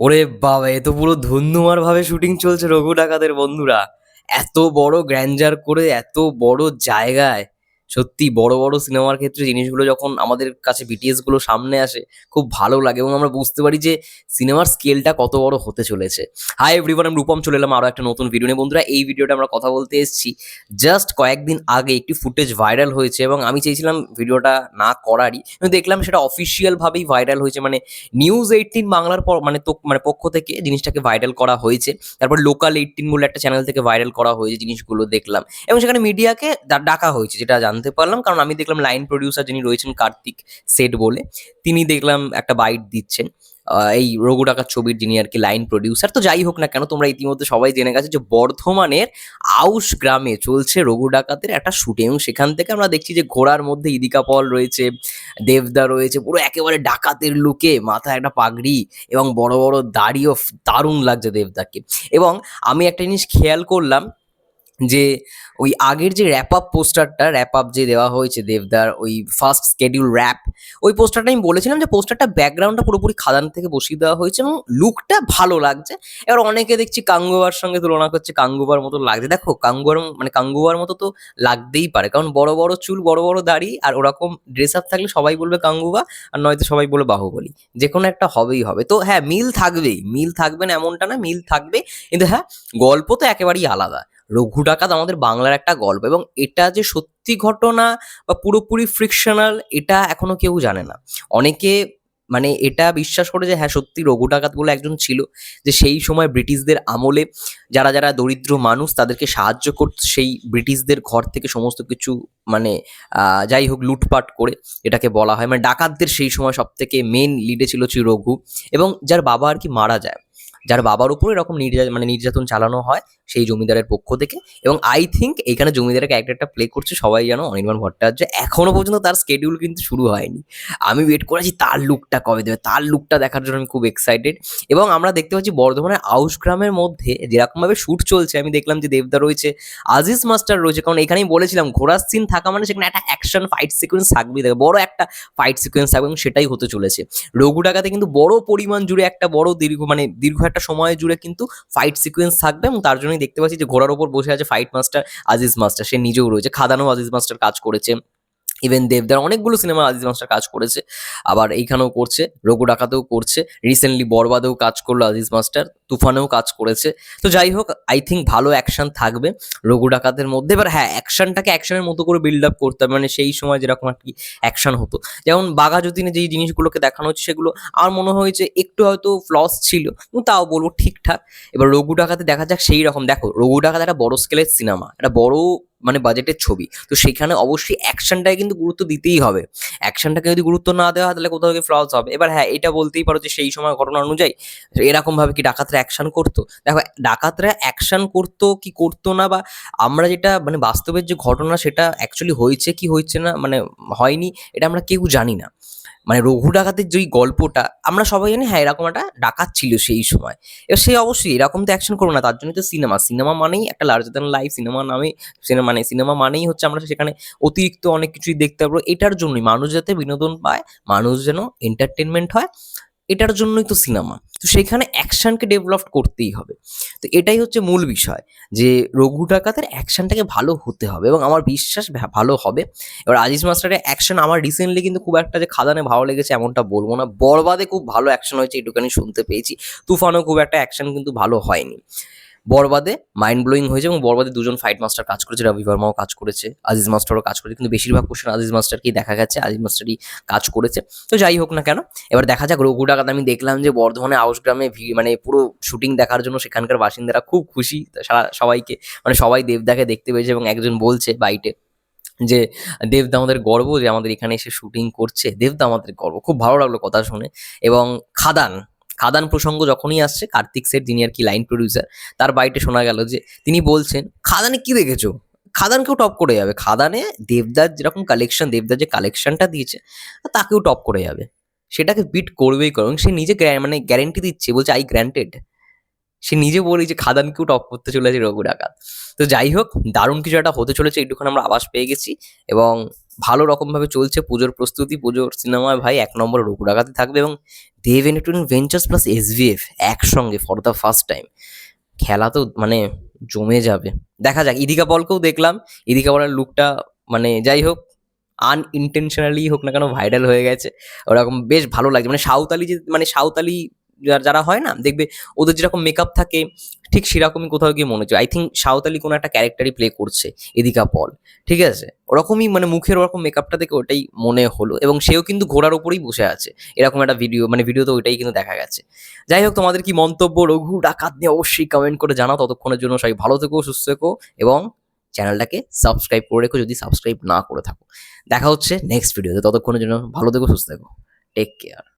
ওরে বাবা, এ তো পুরো ধন্যমার ভাবে শুটিং চলছে রঘু ডাকাতের বন্ধুরা। এত বড় গ্র্যান্ডার করে, এত বড় জায়গায়। সত্যি বড় বড় সিনেমার ক্ষেত্রে জিনিসগুলো যখন আমাদের কাছে বিটিএসগুলো সামনে আসে, খুব ভালো লাগে এবং আমরা বুঝতে পারি যে সিনেমার স্কেলটা কত বড় হতে চলেছে। হাই এভরিওয়ান আমি রূপম, চলে এলাম আরও একটা নতুন ভিডিও নিয়ে। বন্ধুরা, এই ভিডিওটা আমরা কথা বলতে এসেছি। জাস্ট কয়েকদিন আগে একটি ফুটেজ ভাইরাল হয়েছে এবং আমি চেয়েছিলাম ভিডিওটা না করারই। দেখলাম সেটা অফিসিয়াল ভাবেই ভাইরাল হয়েছে। মানে নিউজ এইটিন বাংলার পর মানে তো মানে পক্ষ থেকে জিনিসটাকে ভাইরাল করা হয়েছে। তারপর লোকাল এইটিন বলে একটা চ্যানেল থেকে ভাইরাল করা হয়েছে জিনিসগুলো দেখলাম। এবং সেখানে মিডিয়াকে ডাকা হয়েছে, যেটা জানতে পারলাম, কারণ আমি দেখলাম লাইন প্রডিউসার যিনি রয়েছেন কার্তিক সেট বলে, তিনি দেখলাম একটা বাইট দিচ্ছেন। এই রঘু ডাকাত ছবির যিনি আর কি লাইন প্রডিউসার তো যাই হোক না কেন, তোমরা ইতিমধ্যে সবাই জেনে গেছো যে বর্ধমানের আউশ গ্রামে চলছে রঘু ডাকাতের একটা শুটিং সেখান থেকে আমরা দেখছি যে ঘোড়ার মধ্যে ইদিকা পল রয়েছে, দেবদা রয়েছে, পুরো একেবারে ডাকাতের লুকে, মাথায় একটা পাগড়ি, এবং বড় বড় দাড়িও দারুণ লাগছে দেবদাকে। এবং আমি একটা জিনিস খেয়াল করলাম যে ওই আগের যে র্যাপ আপ পোস্টারটা র্যাপ আপ যে দেওয়া হয়েছে দেবদার, ওই ফার্স্ট স্কেডিউল র্যাপ ওই পোস্টারটা আমি বলেছিলাম যে পোস্টারটা ব্যাকগ্রাউন্ডটা পুরোপুরি খাদান থেকে বসিয়ে দেওয়া হয়েছে এবং লুকটা ভালো লাগছে। এবার অনেকে দেখছি কাঙ্গুবার সঙ্গে তুলনা করছে, কাঙ্গুবার মতো লাগছে। দেখো, কাঙ্গুবার মানে কাঙ্গুবার মতো তো লাগতেই পারে, কারণ বড় বড় চুল, বড় বড় দাড়ি আর ওরকম ড্রেস আপ থাকলে সবাই বলবে কাঙ্গুবা আর নয়তো সবাই বলবে বাহুবলী। যে কোনো একটা হবেই হবে। তো হ্যাঁ মিল থাকবেই, মিল থাকবে না এমনটা না, মিল থাকবে। কিন্তু হ্যাঁ গল্প তো একেবারেই আলাদা। রঘু ডাকাত আমাদের বাংলার একটা গল্প এবং এটা যে সত্যি ঘটনা বা পুরোপুরি ফ্রিকশনাল এটা এখনও কেউ জানে না। অনেকে মানে এটা বিশ্বাস করে যে হ্যাঁ সত্যি রঘু ডাকাত বলে একজন ছিল যে সেই সময় ব্রিটিশদের আমলে যারা যারা দরিদ্র মানুষ তাদেরকে সাহায্য করত, সেই ব্রিটিশদের ঘর থেকে সমস্ত কিছু মানে যাই হোক লুটপাট করে এটাকে বলা হয়। মানে ডাকাতদের সেই সময় সব থেকে মেন লিডে ছিল রঘু এবং যার বাবা আর কি মারা যায়। যার বাবার উপর এরকম নির্যা মানে নির্যাতন চালানো হয় সেই জমিদারের পক্ষ থেকে এবং আই থিঙ্ক এখানে জমিদারের ক্যারেক্টারটা প্লে করছে সবাই জানো, অনির্বাণ ভট্টাচার্য। এখনও পর্যন্ত তার স্কেডিউল কিন্তু শুরু হয়নি। আমি ওয়েট করেছি তার লুকটা কবে দেবে, তার লুকটা দেখার জন্য আমি খুব এক্সাইটেড এবং আমরা দেখতে পাচ্ছি বর্ধমানের আউশ গ্রামের মধ্যে যেরকমভাবে শ্যুট চলছে, আমি দেখলাম যে দেবদা রয়েছে আজিজ মাস্টার রয়েছে, কারণ এখানেই বলেছিলাম ঘোড়ার সিন থাকা মানে সেখানে একটা অ্যাকশন ফাইট সিকোয়েন্স থাকবেই থাকে বড় একটা ফাইট সিকোয়েন্স থাকবে এবং সেটাই হতে চলেছে। রঘু ডাকাতে কিন্তু বড় পরিমাণ জুড়ে একটা বড় দীর্ঘ মানে দীর্ঘ একটা সময় জুড়ে কিন্তু ফাইট সিকোয়েন্স থাকবে এবং তার জন্যই দেখতে পাচ্ছি যে ঘোড়ার ওপর বসে আছে ফাইট মাস্টার আজিজ মাস্টার সে নিজেও রয়েছে খাদানো আজিজ মাস্টার কাজ করেছে। ইভেন দেবদার অনেকগুলো সিনেমা আজিজ মাস্টার কাজ করেছে, আবার এইখানেও করছে, রঘু ডাকাতেও করছে রিসেন্টলি বরবাদেও কাজ করল আজিজ মাস্টার তুফানেও কাজ করেছে। তো যাই হোক আই থিঙ্ক ভালো অ্যাকশন থাকবে রঘু ডাকাতের মধ্যে। এবার হ্যাঁ অ্যাকশনটাকে অ্যাকশনের মতো করে বিল্ড আপ করতে হবে মানে সেই সময় যেরকম আর কি অ্যাকশন হতো। যেমন বাঘা যতীনে যেই জিনিসগুলোকে দেখানো হচ্ছে, সেগুলো আমার মনে হয়েছে একটু হয়তো ফ্লস ছিল তাও বলব ঠিকঠাক। এবার রঘু ডাকাতে দেখা যাক সেই রকম। দেখো, রঘু ডাকাত একটা বড় স্কেলের সিনেমা একটা বড় মানে বাজেটের ছবি। তো সেখানে অবশ্যই অ্যাকশনটাকে কিন্তু গুরুত্ব দিতেই হবে। অ্যাকশনটাকে যদি গুরুত্ব না দেওয়া হয়, তাহলে কোথাও গিয়ে ফ্লস হবে। এবার হ্যাঁ এটা বলতেই পারো যে সেই সময় ঘটনা অনুযায়ী এরকমভাবে কি ডাকাতরা অ্যাকশন করতো? দেখো, ডাকাতরা অ্যাকশন করতো কি করতো না বা আমরা যেটা মানে বাস্তবের যে ঘটনা সেটা অ্যাকচুয়ালি হয়েছে কি হয়েছে না মানে হয়নি, এটা আমরা কেউ জানি না। মানে রঘু ডাকাতের যেই গল্পটা, আমরা সবাই জানি হ্যাঁ এরকম একটা ডাকাত ছিল সেই সময়। এবার সে অবশ্যই এরকম তো অ্যাকশন করব না, তার জন্যই তো সিনেমা সিনেমা মানেই একটা লার্জার দ্যান লাইফ সিনেমা নামে সিনেমা মানে সিনেমা মানেই হচ্ছে আমরা সেখানে অতিরিক্ত অনেক কিছুই দেখতে পারব এটার জন্যই মানুষ যাতে বিনোদন পায়, মানুষ যেন এন্টারটেনমেন্ট হয়। এটার জন্যই তো সিনেমা তো সেখানে অ্যাকশানকে ডেভেলপ করতেই হবে। তো এটাই হচ্ছে মূল বিষয় যে রঘু ডাকাতের অ্যাকশানটাকে ভালো হতে হবে এবং আমার বিশ্বাস ভালো হবে। এবার আজিজ মাস্টারের অ্যাকশান আমার রিসেন্টলি কিন্তু খুব একটা যে খাদানে ভালো লেগেছে এমনটা বলব না। বরবাদে খুব ভালো অ্যাকশান হয়েছে এটুখানি শুনতে পেয়েছি। তুফানও খুব একটা অ্যাকশান কিন্তু ভালো হয়নি। বরবাদে মাইন্ড ব্লোয়িং হয়েছে এবং বরবাদে দুজন ফাইট মাস্টার কাজ করেছে, রবি বর্মাও কাজ করেছে, আজিজ মাস্টারও কাজ করেছে, কিন্তু বেশিরভাগ কোশ্চেন আজিজ মাস্টারকেই দেখা গেছে, আজিজ মাস্টারই কাজ করেছে। তো যাই হোক না কেন, এবার দেখা যাক রঘু ডাকাত, আমি দেখলাম যে বর্ধমানে আউস গ্রামে ভিড় মানে পুরো শুটিং দেখার জন্য সেখানকার বাসিন্দারা খুব খুশি সারা সবাইকে মানে সবাই দেবদাকে দেখতে পেয়েছে এবং একজন বলছে বাইটে যে, দেবদা আমাদের গর্ব যে আমাদের এখানে এসে শুটিং করছে, দেবদা আমাদের গর্ব। খুব ভালো লাগল কথা শুনে এবং খাদান খাদান প্রসঙ্গ যখনই আসছে, কার্তিক সেট যিনি আর কি লাইন প্রডিউসার তার বাইটে শোনা গেল যে তিনি বলছেন, খাদানে কি দেখেছ? খাদানকেও টপ করে যাবে। খাদানে দেবদার যেরকম কালেকশন দেবদার যে কালেকশনটা দিয়েছে, তাকেও টপ করে যাবে। সেটাকে বিট করবেই করবে সে নিজে মানে গ্যারেন্টি দিচ্ছে, বলছে আই গ্র্যান্টেড সে নিজে বলি যে খাদানকেও টপ করতে চলেছে রঘু ডাকাত। তো যাই হোক, দারুণ কিছু একটা হতে চলেছে একটুখানি আমরা আবাস পেয়ে গেছি এবং ভালো রকমভাবে চলছে পুজোর প্রস্তুতি। পুজোর সিনেমায় ভাই এক নম্বর রঘু ডাকাতে থাকবে এবং Dev entertainment ventures plus SVF একসঙ্গে ফর দ্য ফার্স্ট টাইম খেলা তো মানে জমে যাবে। দেখা যাক, ইদিকা বলকেও দেখলাম। ইদিকা পলের লুকটা মানে যাই হোক আনইনটেনশনালি হোক না কেন ভাইরাল হয়ে গেছে। ওরকম বেশ ভালো লাগছে। মানে সাঁওতালি যে মানে সাঁওতালি যারা হয় না, দেখবে ওদের যেরকম মেকআপ থাকে, ঠিক সেরকমই কোথাও গিয়ে মনে হচ্ছে। আই থিঙ্ক সাঁওতালি কোনো একটা ক্যারেক্টারই প্লে করছে, এদিকা পল ঠিক আছে? ওরকমই মানে মুখের ওরকম মেকআপটা দেখে ওটাই মনে হলো এবং সেও কিন্তু ঘোড়ার ওপরেই বসে আছে। এরকম একটা ভিডিও মানে ভিডিওতে ওইটাই কিন্তু দেখা গেছে। যাই হোক, তোমাদের কি মন্তব্য, রঘু, ডাকাত নিয়ে অবশ্যই কমেন্ট করে জানাও। ততক্ষণের জন্য সবাই ভালো থেকো, সুস্থ থেকো এবং চ্যানেলটাকে সাবস্ক্রাইব করে রেখো যদি সাবস্ক্রাইব না করে থাকো। দেখা হচ্ছে নেক্সট ভিডিওতে ততক্ষণের জন্য ভালো থেকো, সুস্থ থেকো। Take care